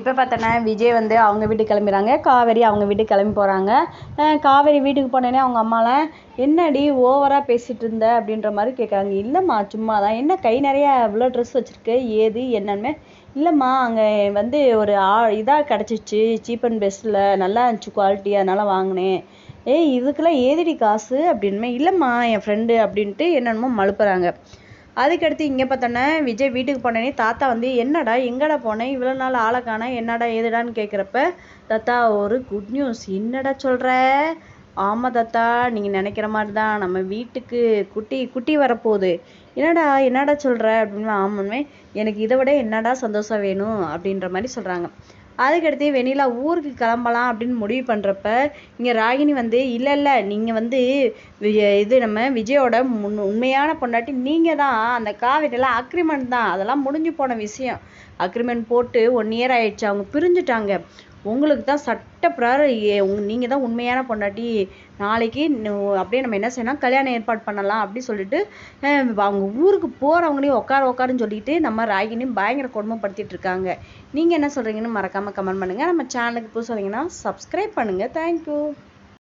இப்போ பார்த்தோன்னா விஜய் வந்து அவங்க வீட்டுக்கு கிளம்பிடுறாங்க காவேரி அவங்க வீட்டுக்கு கிளம்பி போகிறாங்க காவேரி வீட்டுக்கு போனோடனே அவங்க அம்மாலாம் என்னடி ஓவராக பேசிகிட்டு இருந்த? அப்படின்ற மாதிரி கேட்குறாங்க இல்லைம்மா சும்மா தான் என்ன கை நிறையா இவ்வளோ ட்ரெஸ் வச்சுருக்க? ஏது? என்னன்னு? இல்லைம்மா அங்கே வந்து ஒரு ஆ இதாக கிடச்சிச்சு. சீப் அண்ட் பெஸ்ட்டில் நல்லா இருந்துச்சு குவாலிட்டி அதனால் வாங்கினேன். ஏய் இதுக்கெல்லாம் ஏதுடி காசு? அப்படின்மே இல்லைம்மா என் ஃப்ரெண்டு அப்படின்ட்டு என்னென்னமோ மழுப்புறாங்க. அதுக்கடுத்து இங்கே பார்த்தோன்னே விஜய் வீட்டுக்கு போனேனே தாத்தா வந்து என்னடா எங்கடா போனேன் இவ்வளோ நாள் ஆளை காணோம் என்னடா ஏதுடான்னு கேட்குறப்ப தாத்தா ஒரு குட் நியூஸ் என்னடா சொல்கிற ஆமாம் தாத்தா நீங்கள் நினைக்கிற மாதிரி தான் நம்ம வீட்டுக்கு குட்டி குட்டி வரப்போகுது. என்னடா என்னடா சொல்கிற அப்படின்னு ஆமாமே எனக்கு இதை விட என்னடா சந்தோஷம் வேணும்? அப்படின்ற மாதிரி சொல்கிறாங்க அதுக்கடுத்து வெண்ணிலா ஊருக்கு கிளம்பலாம் அப்படின்னு முடிவு பண்ணுறப்ப இங்கே ராகினி வந்து இல்லை இல்லை நீங்கள் வந்து வி- இது நம்ம விஜயோட முன் உண்மையான பொண்டாட்டி நீங்கள் தான் அந்த காவிரியெல்லாம் அக்ரிமெண்ட் தான். அதெல்லாம் முடிஞ்சு போன விஷயம். அக்ரிமெண்ட் போட்டு ஒன் இயர் ஆயிடுச்சு. அவங்க பிரிஞ்சுட்டாங்க. உங்களுக்கு தான் சட்ட பிரகாரம் நீங்கள் தான் உண்மையான பொண்டாட்டி. நாளைக்கு அப்படியே நம்ம என்ன செய்யணும் கல்யாணம் ஏற்பாடு பண்ணலாம் அப்படி சொல்லிட்டு அவங்க ஊருக்கு போகிறவங்களையும் உட்கார உட்காருன்னு சொல்லிட்டு நம்ம ராகினியும் பயங்கர கொடுமைப்படுத்திட்டு இருக்காங்க. நீங்கள் என்ன சொல்கிறீங்கன்னு மறக்காமல் கமெண்ட் பண்ணுங்கள் நம்ம சேனலுக்கு புதுசு வந்தீங்கன்னா சப்ஸ்கிரைப் பண்ணுங்கள் தேங்க்யூ